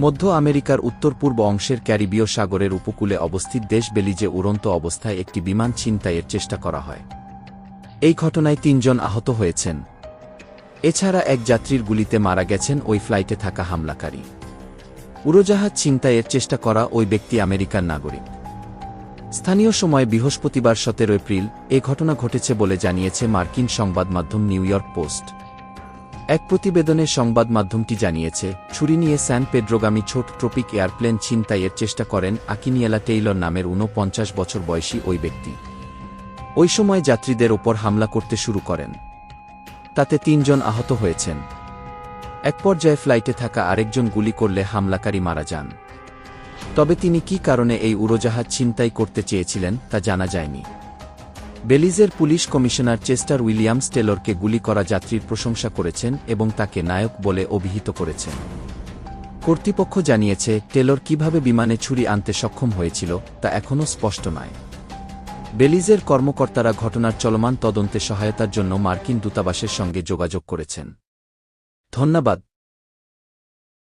মধ্য আমেরিকার উত্তর পূর্ব অংশের ক্যারিবীয় সাগরের উপকূলে অবস্থিত দেশ বেলিজে উড়ন্ত অবস্থায় একটি বিমান ছিনতাইয়ের চেষ্টা করা হয়। এই ঘটনায় তিনজন আহত হয়েছেন। এছাড়া এক যাত্রীর গুলিতে মারা গেছেন ওই ফ্লাইটে থাকা হামলাকারী। উড়োজাহাজ ছিনতাইয়ের চেষ্টা করা ওই ব্যক্তি আমেরিকার নাগরিক। স্থানীয় সময় বৃহস্পতিবার সতেরো এপ্রিল এ ঘটনা ঘটেছে বলে জানিয়েছে মার্কিন সংবাদ মাধ্যম নিউ ইয়র্ক পোস্ট। এক প্রতিবেদনে সংবাদ মাধ্যমটি জানিয়েছে, ছুরি নিয়ে স্যান পেড্রোগামী ছোট ট্রপিক এয়ারপ্লেন ছিনতাইয়ের চেষ্টা করেন আকিনিয়েলা টেইলর নামের ঊনপঞ্চাশ বছর বয়সী ওই ব্যক্তি। ওই সময় যাত্রীদের ওপর হামলা করতে শুরু করেন। তাতে তিনজন আহত হয়েছেন। এক পর্যায়ে ফ্লাইটে থাকা আরেকজন গুলি করলে হামলাকারী মারা যান। তবে তিনি কি কারণে এই উড়োজাহাজ ছিনতাই করতে চেয়েছিলেন তা জানা যায়নি। বেলিজের পুলিশ কমিশনার চেস্টার উইলিয়ামস টেলরকে গুলি করা যাত্রীর প্রশংসা করেছেন এবং তাকে নায়ক বলে অভিহিত করেছেন। কর্তৃপক্ষ জানিয়েছে, টেলর কীভাবে বিমানে ছুরি আনতে সক্ষম হয়েছিল তা এখনও স্পষ্ট নয়। বেলিজের কর্মকর্তারা ঘটনার চলমান তদন্তে সহায়তার জন্য মার্কিন দূতাবাসের সঙ্গে যোগাযোগ করেছেন। ধন্যবাদ।